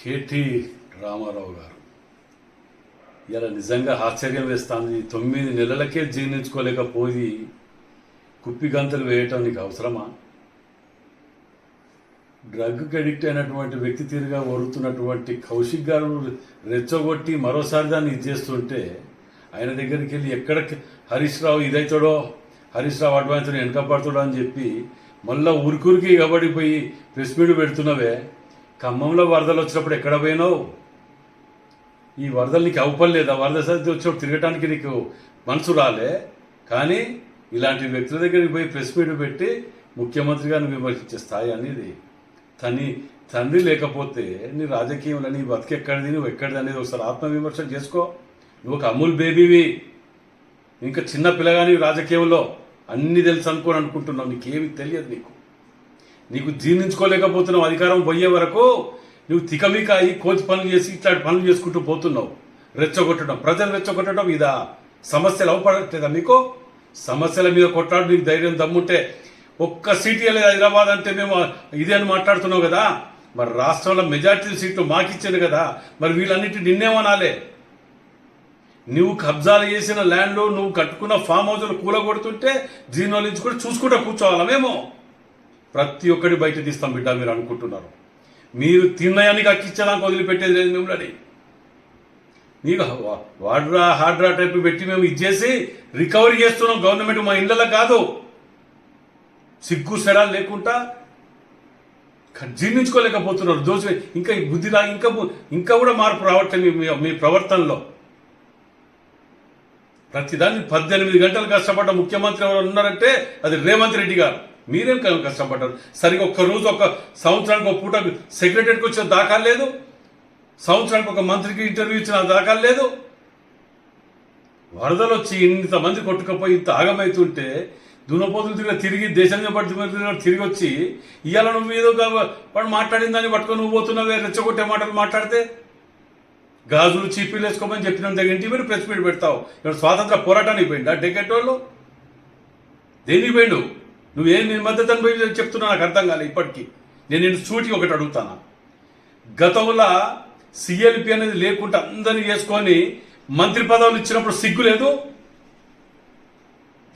KT Ramarao గారు. ఇలా నిజంగా ఆశ్చర్యం వేస్తుంది. తొమ్మిది నెలలకే జీర్ణించుకోలేకపోయి కుప్పి గంతలు వేయటం నీకు అవసరమా? డ్రగ్కి అడిక్ట్ అయినటువంటి వ్యక్తి తీరుగా వరుతున్నటువంటి కౌశిక్ గారు రెచ్చగొట్టి మరోసారి దాన్ని ఇది చేస్తుంటే ఆయన దగ్గరికి వెళ్ళి ఎక్కడ హరీష్ రావు ఇదైతాడో హరీష్ రావు అడ్వాన్స్ వెనకపడతాడో అని చెప్పి మళ్ళీ ఊరికూరికి కబడిపోయి ప్రెస్ మీట్ పెడుతున్నావే. ఖమ్మంలో వరదలు వచ్చినప్పుడు ఎక్కడ పోయినావు? ఈ వరదలు నీకు అవపడలేదా. వరద సరిగ్గా వచ్చినప్పుడు తిరగటానికి నీకు మనసు రాలే. కానీ ఇలాంటి వ్యక్తుల దగ్గరికి పోయి ప్రెస్ మీట్ పెట్టి ముఖ్యమంత్రి గారిని విమర్శించే స్థాయి అనేది తని తండ్రి లేకపోతే నీ రాజకీయంలో నీ బతికెక్కడిది నువ్వు ఎక్కడిది అనేది ఒకసారి ఆత్మవిమర్శ చేసుకో. నువ్వు ఒక అమూల్ బేబీవి. ఇంకా చిన్న పిల్లగాని రాజకీయంలో అన్ని తెలుసు అనుకోని అనుకుంటున్నావు. నీకేమి తెలియదు నీకు. నీకు జీర్ణించుకోలేకపోతున్నావు అధికారం పోయే వరకు నువ్వు తికమిక అయి కోతి పనులు చేసి ఇట్లాంటి పనులు చేసుకుంటూ పోతున్నావు రెచ్చగొట్టడం. ప్రజలు రెచ్చగొట్టడం ఇదా సమస్యలు అవపడట్లేదా మీకు? సమస్యల మీద కొట్లాడు నీకు ధైర్యం దమ్ముంటే ఒక్క సీట్ లేదు హైదరాబాద్ అంటే మేము ఇదే అని మాట్లాడుతున్నావు కదా? మరి రాష్ట్రంలో మెజార్టీ సీట్లు మాకిచ్చారు కదా? మరి వీళ్ళన్నిటి నిన్నేమనాలే నువ్వు కబ్జాలు చేసిన ల్యాండ్లో నువ్వు కట్టుకున్న ఫామ్ హౌస్లు కూలగొడుతుంటే జీర్ణోలించి కూడా చూసుకుంటూ కూర్చోవాలా మేము? ప్రతి ఒక్కటి బయట తీస్తాం బిడ్డ మీరు అనుకుంటున్నారు. మీరు తిన్నయానికి అక్కించడానికి వదిలిపెట్టేది లేదు మిమ్మల్ని నీకు వాడ్రా హార్డ్రా టైప్ పెట్టి మేము ఇచ్చేసి రికవరీ చేస్తున్నాం. గవర్నమెంట్ మా ఇళ్ళలో కాదు. సిగ్గు సెడాలు లేకుండా జీర్ణించుకోలేకపోతున్నారు. దోష ఇంకా బుద్ధిలా ఇంకా ఇంకా కూడా మార్పు రావట్లేదు మీ- మీ ప్రవర్తనలో. ప్రతిదాన్ని పద్దెనిమిది గంటలు కష్టపడ్డ ముఖ్యమంత్రి ఎవరు ఉన్నారంటే అది రేవంత్ రెడ్డి గారు. మీరేం కష్టపడ్డారు? సరిగ్గా ఒక్క రోజు ఒక సంవత్సరానికి ఒక పూట సెక్రటరీకి వచ్చిన దాఖలు లేదు? సంవత్సరానికి ఒక మంత్రికి ఇంటర్వ్యూ ఇచ్చిన దాఖలు లేదు? వరదలు వచ్చి ఇంతమంది కొట్టుకపోయి ఇంత ఆగమవుతుంటే దునపోతులు తిరిగి తిరిగి దేశంగా పట్టి తిరిగి వచ్చి ఇవాళ నువ్వు ఏదో వాడు మాట్లాడిన దాన్ని పట్టుకొని నువ్వు పోతున్నావే రెచ్చగొట్టే మాటలు మాట్లాడితే? గాజులు చీపీలు వేసుకోమని చెప్పిన దగ్గర ఇంటి మీరు ప్రెస్ మీట్ పెడతావు. ఇక్కడ స్వాతంత్ర పోరాటానికి పోయిండా? డెకెట్ వాళ్ళు దేనికి పోయిండు? నువ్వేం నేను మద్దతు అని పోయి చెప్తున్నా నాకు అర్థం కాలే ఇప్పటికీ. నేను నేను సూటి ఒకటి అడుగుతాను? గతంలో సిఎల్పి అనేది లేకుండా అందరినీ చేసుకొని మంత్రి పదవులు ఇచ్చినప్పుడు సిగ్గు లేదు?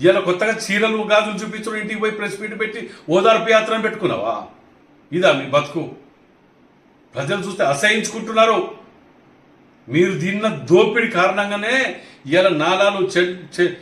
ఇలా కొత్తగా చీరలు గాజులు చూపించడం ఇంటికి పోయి ప్రెస్ మీట్ పెట్టి ఓదార్పు యాత్రను పెట్టుకున్నావా? ఇదా మీ బతుకు. ప్రజలు చూస్తే అసహించుకుంటున్నారు. మీరు దీన్న దోపిడి కారణంగానే ఇలా నాలాలు చె- చె-